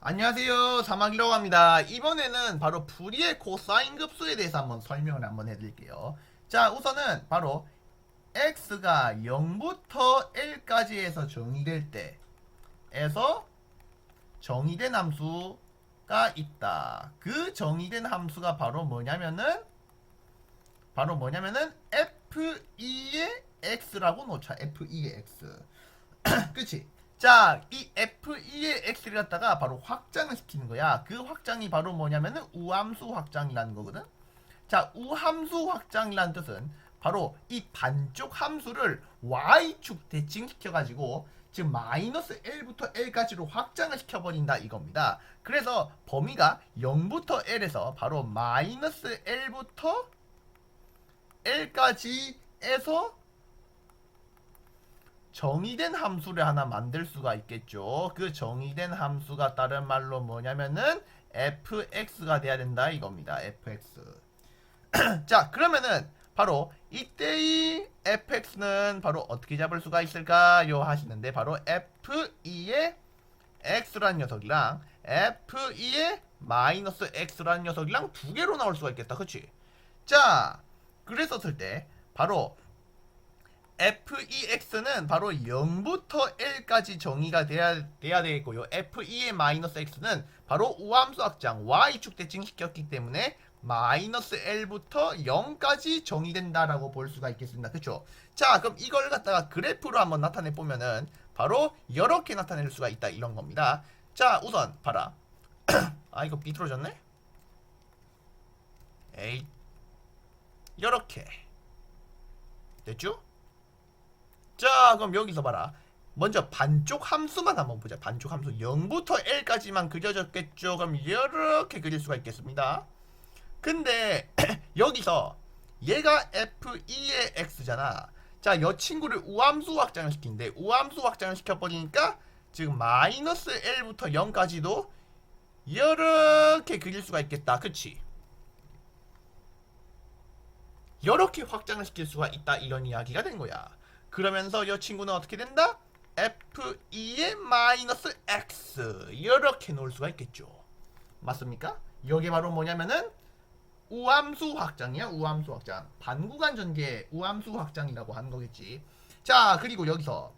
안녕하세요. 사막이라고 합니다. 이번에는 바로 불의의 코사인 급수에 대해서 한번 설명을 한번 해드릴게요. 자 우선은 바로 x가 0부터 l까지 해서 정의될 때에서 정의된 함수가 있다. 그 정의된 함수가 바로 뭐냐면은 바로 뭐냐면은 f2의 x라고 놓자. F2의 x. 그치 자, 이 F2의 X를 갖다가 바로 확장을 시키는 거야. 그 확장이 바로 뭐냐면은 우함수 확장이라는 거거든. 자, 우함수 확장이라는 뜻은 바로 이 반쪽 함수를 Y축 대칭시켜가지고 지금 마이너스 L부터 L까지로 확장을 시켜버린다 이겁니다. 그래서 범위가 0부터 L에서 바로 마이너스 L부터 L까지에서 정의된 함수를 하나 만들 수가 있겠죠. 그 정의된 함수가 다른 말로 뭐냐면은 fx가 돼야 된다 이겁니다. fx. 자, 그러면은 바로 이때의 fx는 바로 어떻게 잡을 수가 있을까요 하시는데 바로 f2의 x라는 녀석이랑 f2의 마이너스 x라는 녀석이랑 두 개로 나올 수가 있겠다. 그치? 자, 그랬었을 때 바로 FEX는 바로 0부터 L까지 정의가 돼야, 돼야 되겠고요. FE의 마이너스 X는 바로 우함수 확장 Y축 대칭시켰기 때문에 마이너스 L부터 0까지 정의된다라고 볼 수가 있겠습니다. 그쵸? 자, 그럼 이걸 갖다가 그래프로 한번 나타내 보면은 바로 이렇게 나타낼 수가 있다 이런 겁니다. 자, 우선 봐라. 아, 이거 삐뚤어졌네? 에이. 이렇게. 됐죠? 자 그럼 여기서 봐라. 먼저 반쪽 함수만 한번 보자. 반쪽 함수 0부터 L까지만 그려졌겠죠? 그럼 이렇게 그릴 수가 있겠습니다. 근데 여기서 얘가 F2의 X잖아. 자, 여 친구를 우함수 확장을 시킨데 우함수 확장을 시켜버리니까 지금 마이너스 L부터 0까지도 이렇게 그릴 수가 있겠다. 그치? 이렇게 확장을 시킬 수가 있다. 이런 이야기가 된 거야 그러면서 이 친구는 어떻게 된다? f2의 마이너스 x 이렇게 놓을 수가 있겠죠. 맞습니까? 이게 바로 뭐냐면은 우함수 확장이야. 우함수 확장. 반구간 전개 우함수 확장이라고 하는 거겠지. 자, 그리고 여기서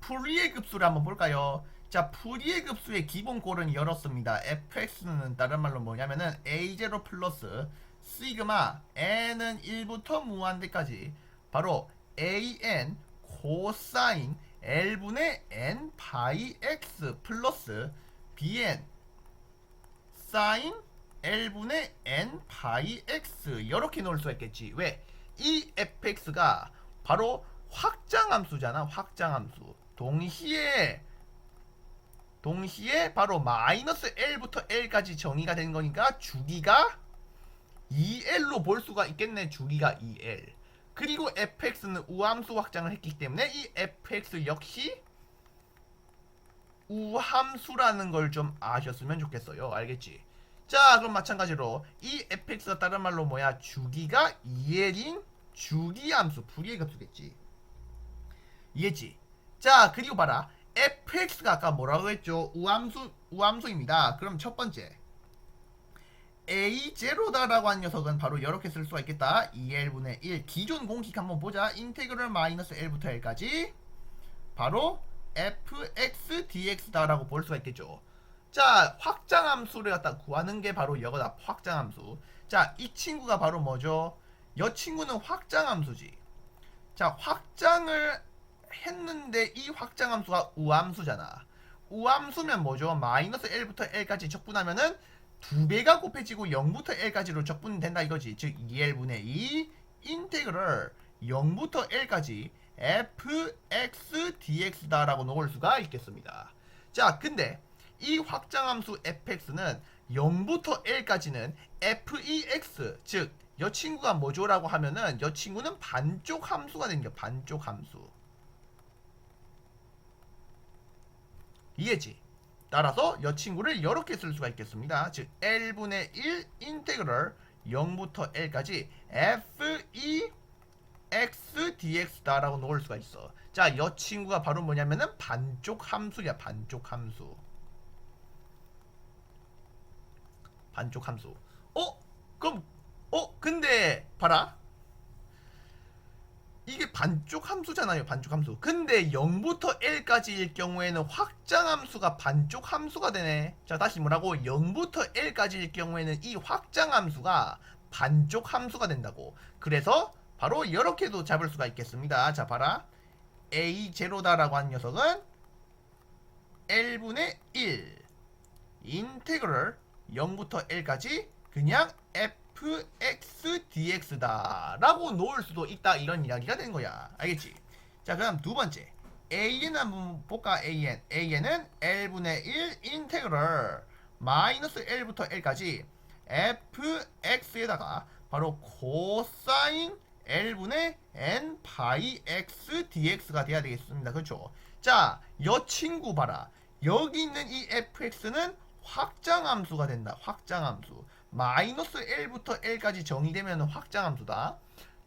풀이의 급수를 한번 볼까요? 자, 풀이의 급수의 기본꼴은 열었습니다. fx는 다른 말로 뭐냐면은 a0 플러스 시그마 n은 1부터 무한대까지 바로 an 코사인 l분의 n 바이 x 플러스 bn 사인 l분의 n 바이 x 이렇게 놓을 수가 있겠지. 왜? 이 fx가 바로 확장함수잖아 확장함수. 동시에 동시에 바로 마이너스 l부터 l까지 정의가 된 거니까 주기가 2l로 볼 수가 있겠네 주기가 2l 그리고 fx는 우함수 확장을 했기 때문에 이 fx 역시 우함수라는 걸 좀 아셨으면 좋겠어요. 알겠지? 자, 그럼 마찬가지로 이 fx가 다른 말로 뭐야? 주기가 2l인 주기함수, 불이의 값수겠지. 이해지? 자, 그리고 봐라. fx가 아까 뭐라고 했죠? 우함수, 우함수입니다. 그럼 첫 번째. A0다라고 한 녀석은 바로 이렇게 쓸 수가 있겠다. 2L분의 1. 기존 공식 한번 보자. 인테그럴 마이너스 L부터 L까지 바로 fx dx다라고 볼 수가 있겠죠. 자, 확장함수를 갖다 구하는 게 바로 이거다. 확장함수. 자, 이 친구가 바로 뭐죠? 이 친구는 확장함수지. 자, 확장을 했는데 이 확장함수가 우함수잖아. 우함수면 뭐죠? 마이너스 L부터 L까지 적분하면은 두 배가 곱해지고 0부터 L까지로 적분된다 이거지. 즉 2L분의 2 인테그럴 0부터 L까지 fx dx다라고 놓을 수가 있겠습니다. 자, 근데 이 확장함수 fx는 0부터 L까지는 fex 즉 여 친구가 뭐죠라고 하면은 여 친구는 반쪽 함수가 되는 게 반쪽 함수. 이해지? 따라서 여 친구를 이렇게 쓸 수가 있겠습니다. 즉 L분의 1 인테그럴 0부터 L까지 f e x dx다라고 놓을 수가 있어. 자, 여 친구가 바로 뭐냐면은 반쪽 함수야, 반쪽 함수. 반쪽 함수. 어? 그럼 어? 근데 봐라. 이게 반쪽 함수잖아요. 반쪽 함수. 근데 0부터 L까지일 경우에는 확장 함수가 반쪽 함수가 되네. 자, 다시 뭐라고? 0부터 L까지일 경우에는 이 확장 함수가 반쪽 함수가 된다고. 그래서 바로 이렇게도 잡을 수가 있겠습니다. 자, 봐라. A0다라고 한 녀석은 L분의 1 인테그럴 0부터 L까지 그냥 fx dx다 라고 놓을 수도 있다 이런 이야기가 되는 거야 알겠지? 자 그럼 두 번째 an 한번 볼까 an an은 L분의 1 인테그럴 마이너스 L부터 L까지 fx에다가 바로 코사인 L분의 n 파이 x dx가 돼야 되겠습니다. 그렇죠? 자, 여 친구 봐라. 여기 있는 이 fx는 확장함수가 된다. 확장함수. 마이너스 L부터 L까지 정의되면 확장함수다.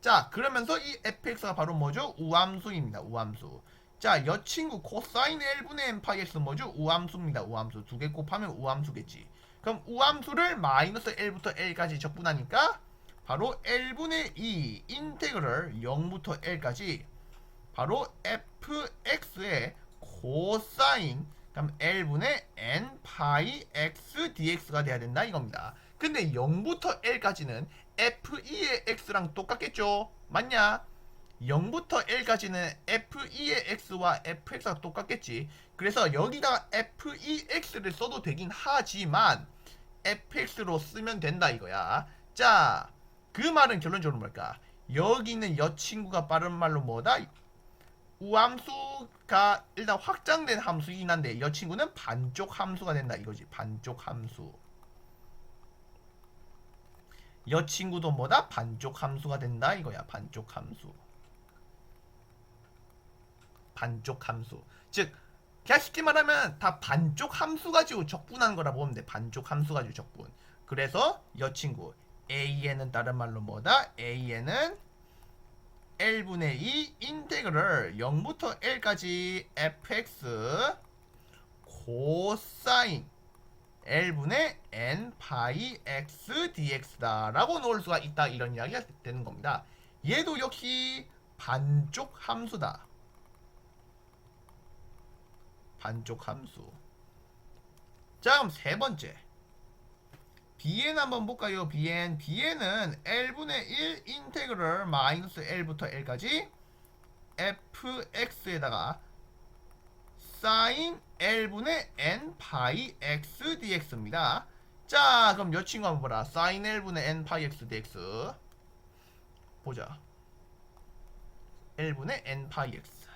자, 그러면서 이 fx가 바로 뭐죠? 우함수입니다. 우함수. 자, 여 친구 코사인 L분의 n 파이 x 뭐죠? 우함수입니다. 우함수. 두 개 곱하면 우함수겠지. 그럼 우함수를 마이너스 L부터 L까지 적분하니까 바로 L분의 2 인테그럴 0부터 L까지 바로 fx의 코사인 그럼 L분의 n 파이 x dx가 돼야 된다 이겁니다. 근데 0부터 L까지는 f2의 x랑 똑같겠죠? 맞냐? 0부터 L까지는 f2의 x와 fx가 똑같겠지. 그래서 여기다 f2x를 써도 되긴 하지만 fx로 쓰면 된다 이거야. 자, 그 말은 결론적으로 뭘까? 여기 있는 여 친구가 빠른 말로 뭐다? 우함수가 일단 확장된 함수이긴 한데 여 친구는 반쪽 함수가 된다 이거지. 반쪽 함수. 여 친구도 뭐다? 반쪽 함수가 된다 이거야. 반쪽 함수. 반쪽 함수. 즉 그냥 쉽게 말하면 다 반쪽 함수 가지고 적분한 거라 보면 돼. 반쪽 함수 가지고 적분. 그래서 여 친구 AN은 다른 말로 뭐다? AN은 L분의 2 인테그럴 0부터 L까지 fx 코사인 L분의 n 파이 x dx다 라고 놓을 수가 있다 이런 이야기가 되는 겁니다. 얘도 역시 반쪽 함수다. 반쪽 함수. 자 그럼 세 번째 bn 한번 볼까요? bn bn은 l분의 1 인테그럴 마이너스 l부터 l까지 fx에다가 사인 l분의 n 파이 x dx입니다. 자 그럼 여 친구 한번 보라 사인 l분의 n 파이 x dx 보자 l분의 n 파이 x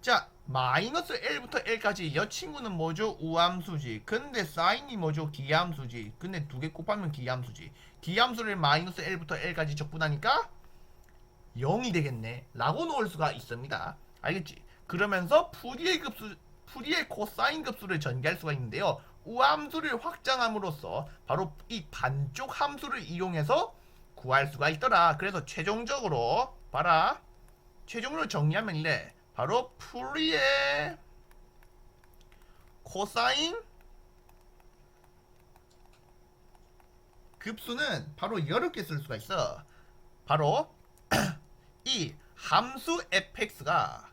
자 마이너스 L부터 L까지 여 친구는 뭐죠? 우함수지. 근데 사인이 뭐죠? 기함수지. 근데 두 개 곱하면 기함수지. 기함수를 마이너스 L부터 L까지 적분하니까 0이 되겠네. 라고 놓을 수가 있습니다. 알겠지? 그러면서 푸리의 급수, 푸리의 코사인 급수를 전개할 수가 있는데요. 우함수를 확장함으로써 바로 이 반쪽 함수를 이용해서 구할 수가 있더라. 그래서 최종적으로 봐라. 최종적으로 정리하면 이래. 바로 풀이의 코사인 급수는 바로 개쓸 수가 있어. 바로 이 함수 fx가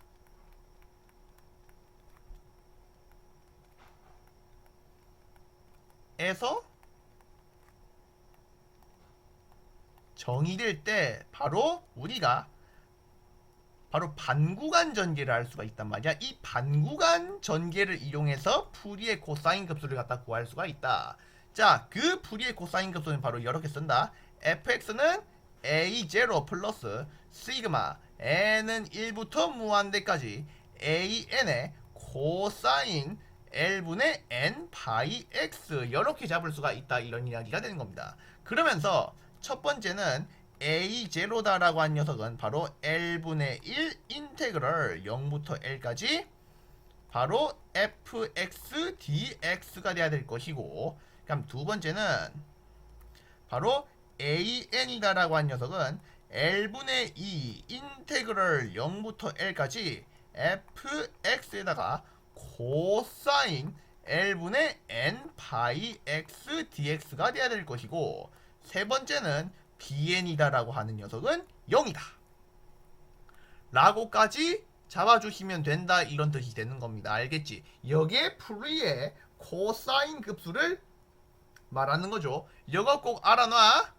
에서 정의될 때 바로 우리가 바로 반구간 전개를 할 수가 있단 말이야. 이 반구간 전개를 이용해서 풀이의 코사인 급수를 갖다 구할 수가 있다. 자, 그 풀이의 코사인 급수는 바로 이렇게 쓴다. fx는 a0 플러스 시그마 n은 1부터 무한대까지 an의 코사인 L분의 n 파이 x 이렇게 잡을 수가 있다 이런 이야기가 되는 겁니다. 그러면서 첫 번째는 A0다라고 한 녀석은 바로 L분의 1 인테그럴 0부터 L까지 바로 fx dx가 돼야 될 것이고 그럼 두 번째는 바로 an이다라고 한 녀석은 L분의 2 인테그럴 0부터 L까지 fx에다가 코사인 L분의 N 파이 X dx가 돼야 될 것이고 세 번째는 BN이다라고 하는 녀석은 0이다. 라고까지 잡아주시면 된다 이런 뜻이 되는 겁니다. 알겠지? 여기에 풀이의 코사인 급수를 말하는 거죠. 이거 꼭 알아놔.